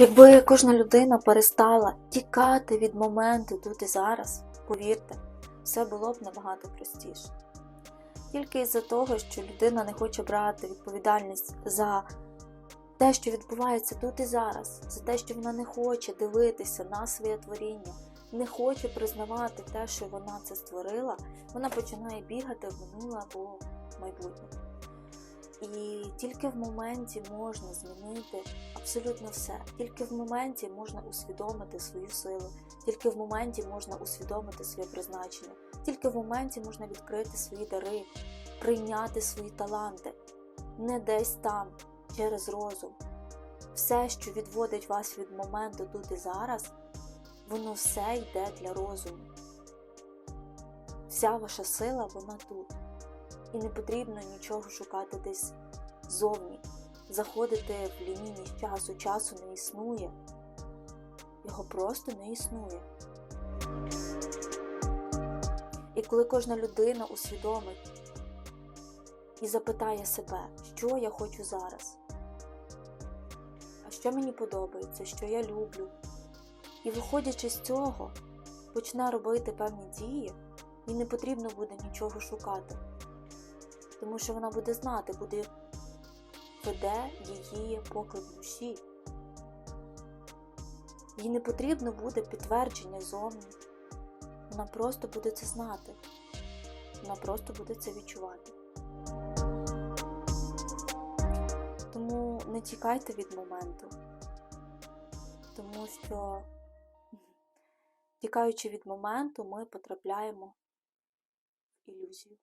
Якби кожна людина перестала тікати від моменту тут і зараз, повірте, все було б набагато простіше. Тільки із-за того, що людина не хоче брати відповідальність за те, що відбувається тут і зараз, за те, що вона не хоче дивитися на своє творіння, не хоче признавати те, що вона це створила, вона починає бігати в минуле або майбутнє. І тільки в моменті можна змінити абсолютно все. Тільки в моменті можна усвідомити свою силу, тільки в моменті можна усвідомити своє призначення, тільки в моменті можна відкрити свої дари, прийняти свої таланти, не десь там, через розум. Все, що відводить вас від моменту тут і зараз, воно все йде для розуму. Вся ваша сила, вона тут. І не потрібно нічого шукати десь зовні. Заходити в лінійність часу, часу не існує. Його просто не існує. І коли кожна людина усвідомить і запитає себе, що я хочу зараз, а що мені подобається, що я люблю, і виходячи з цього, почне робити певні дії, їй не потрібно буде нічого шукати тому що вона буде знати, куди веде її поклик душі. Їй не потрібно буде підтвердження зовні. Вона просто буде це знати. Вона просто буде це відчувати. Тому не тікайте від моменту, тому що, тікаючи від моменту, ми потрапляємо в ілюзію.